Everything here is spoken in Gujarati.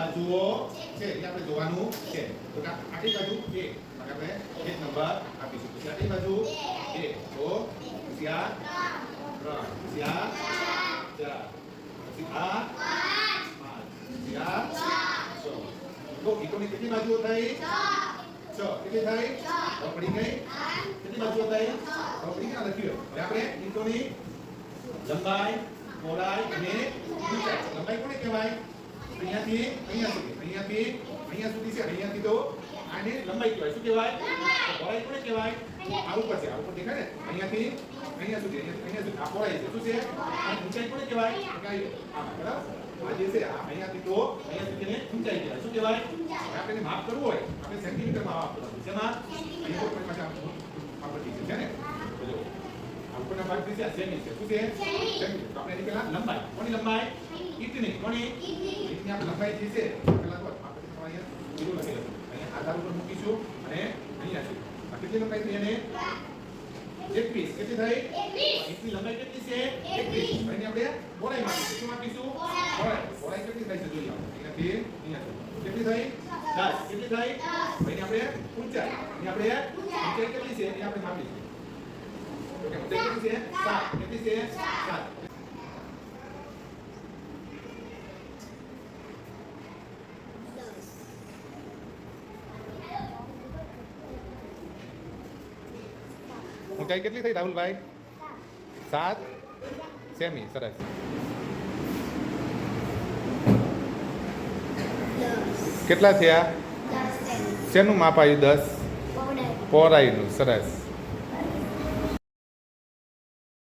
બાજુઓ છે, એ આપણે જોવાનું છે. તો આટલી બાજુ એક આપણે એક નંબર આપીશું. પછી આટલી બાજુ એક, તો પછી આ ત્રણ, પછી ચાર, પછી આ પાંચ, પછી આ છ. તો ઈંટોની કેટલી બાજુઓ થઈ છ. કેટલી હવે પડી ગઈ? કેટલી બાજુઓ થઈ હવે ક્યાં લખ્યું હવે આપણે ઈંટોની લંબાઈ, પહોળાઈ અને ઊંચાઈ. લંબાઈ કોને કહેવાય? અહીંયાથી અહીંયા સુધી અહીંયાથી અહીંયા સુધી છે અહીંયાથી તો આને લંબાઈ કહેવાય. શું કહેવાય? પહોળાઈ કોને કહેવાય? આ ઉપર છે આ ઉપર દેખાય ને? અહીંયાથી અહીંયા સુધી અહીંયા સુધી આ પહોળાઈ છે. શું છે? અને ઊંચાઈ કોને કહેવાય? આ બરાબર. જે છે અહીંયાથી તો અહીંયા સુધીને ઊંચાઈ કહેવાય. શું કહેવાય? આપણે માપ કરવું હોય આપણે સેન્ટીમીટરમાં માપ કરવું શેમાં? અહીંયા ઉપર પાછા આ પટ્ટી છે ને? જો આ ઉપરના ભાગ છે આ સેમી છે. શું છે? સેમી. આપણે એની પહેલા લંબાઈ. કોની લંબાઈ? ઈંટની કોની ઈંટની આપણે લંબાઈ જે છે પહેલા તો આપણે અહીંયા બીજું લખી અહીંયા આધાર ઉપર મૂકીશું અને અહીંયા છે આ કેટલી લંબાઈ છે એને 21 કેટલી થઈ ઈંટની લંબાઈ કેટલી છે 21 હવે એને આપણે પહોળાઈ માંગીશું શું માંગીશું પહોળાઈ પહોળાઈ કેટલી થઈ છે જોઈએ અહીંયા સુધી. કેટલી થઈ 10 કેટલી થઈ હવે એની આપણે ઊંચાઈ અને આપણે ઊંચાઈ કેટલી છે એ આપણે માપીશું ઓકે ઊંચાઈ કેટલી છે 7 કેટલી છે 7 ઊંચાઈ કેટલી થઈ રાહુલભાઈ? સાત? સેમી સરસ. કેટલા થયા? શેનું માપ આવ્યું દસ? પહોળાઈનું સરસ.